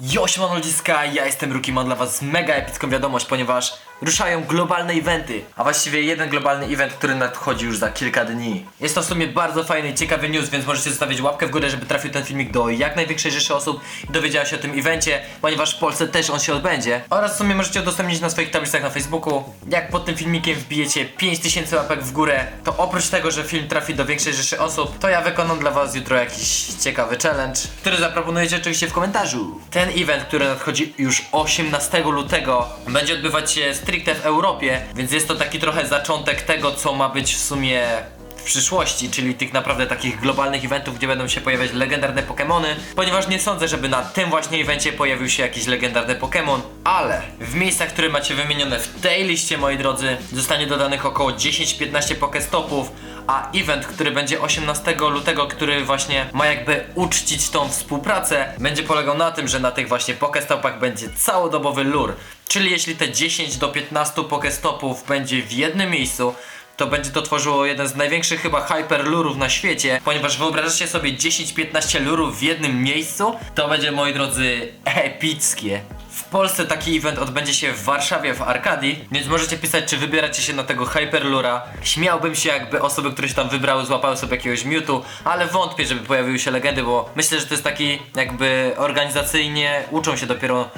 Yo, siemano ludziska, ja jestem Ruki, mam dla was mega epicką wiadomość, ponieważ ruszają globalne eventy, a właściwie jeden globalny event, który nadchodzi już za kilka dni. Jest to w sumie bardzo fajny i ciekawy news, więc możecie zostawić łapkę w górę, żeby trafił ten filmik do jak największej rzeszy osób i dowiedziała się o tym evencie, ponieważ w Polsce też on się odbędzie. Oraz w sumie możecie udostępnić na swoich tablicach na Facebooku. Jak pod tym filmikiem wbijecie 5000 łapek w górę, to oprócz tego, że film trafi do większej rzeszy osób, to ja wykonam dla was jutro jakiś ciekawy challenge, który zaproponujecie oczywiście w komentarzu. Ten event, który nadchodzi już 18 lutego, będzie odbywać się stricte w Europie, więc jest to taki trochę zaczątek tego, co ma być w sumie w przyszłości, czyli tych naprawdę takich globalnych eventów, gdzie będą się pojawiać legendarne Pokémony, ponieważ nie sądzę, żeby na tym właśnie evencie pojawił się jakiś legendarny Pokémon, ale w miejscach, które macie wymienione w tej liście, moi drodzy, zostanie dodanych około 10-15 Pokestopów, a event, który będzie 18 lutego, który właśnie ma jakby uczcić tą współpracę, będzie polegał na tym, że na tych właśnie Pokestopach będzie całodobowy lure. Czyli jeśli te 10 do 15 Pokestopów będzie w jednym miejscu, to będzie to tworzyło jeden z największych chyba hyperlurów na świecie, ponieważ wyobrażacie sobie 10-15 lurów w jednym miejscu? To będzie, moi drodzy, epickie. W Polsce taki event odbędzie się w Warszawie w Arkadii, więc możecie pisać, czy wybieracie się na tego Hyperlura. Śmiałbym się, jakby osoby, które się tam wybrały, złapały sobie jakiegoś Mewtwo, ale wątpię, żeby pojawiły się legendy, bo myślę, że to jest taki jakby organizacyjnie uczą się dopiero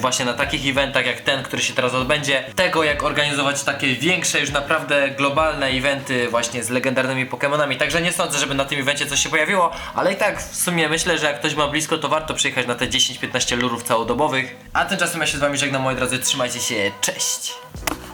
właśnie na takich eventach jak ten, który się teraz odbędzie, tego jak organizować takie większe, już naprawdę globalne eventy właśnie z legendarnymi Pokémonami. Także nie sądzę, żeby na tym evencie coś się pojawiło, ale i tak w sumie myślę, że jak ktoś ma blisko, to warto przyjechać na te 10-15 lurów całodobowych. A tymczasem ja się z wami żegnam, moi drodzy, trzymajcie się, cześć!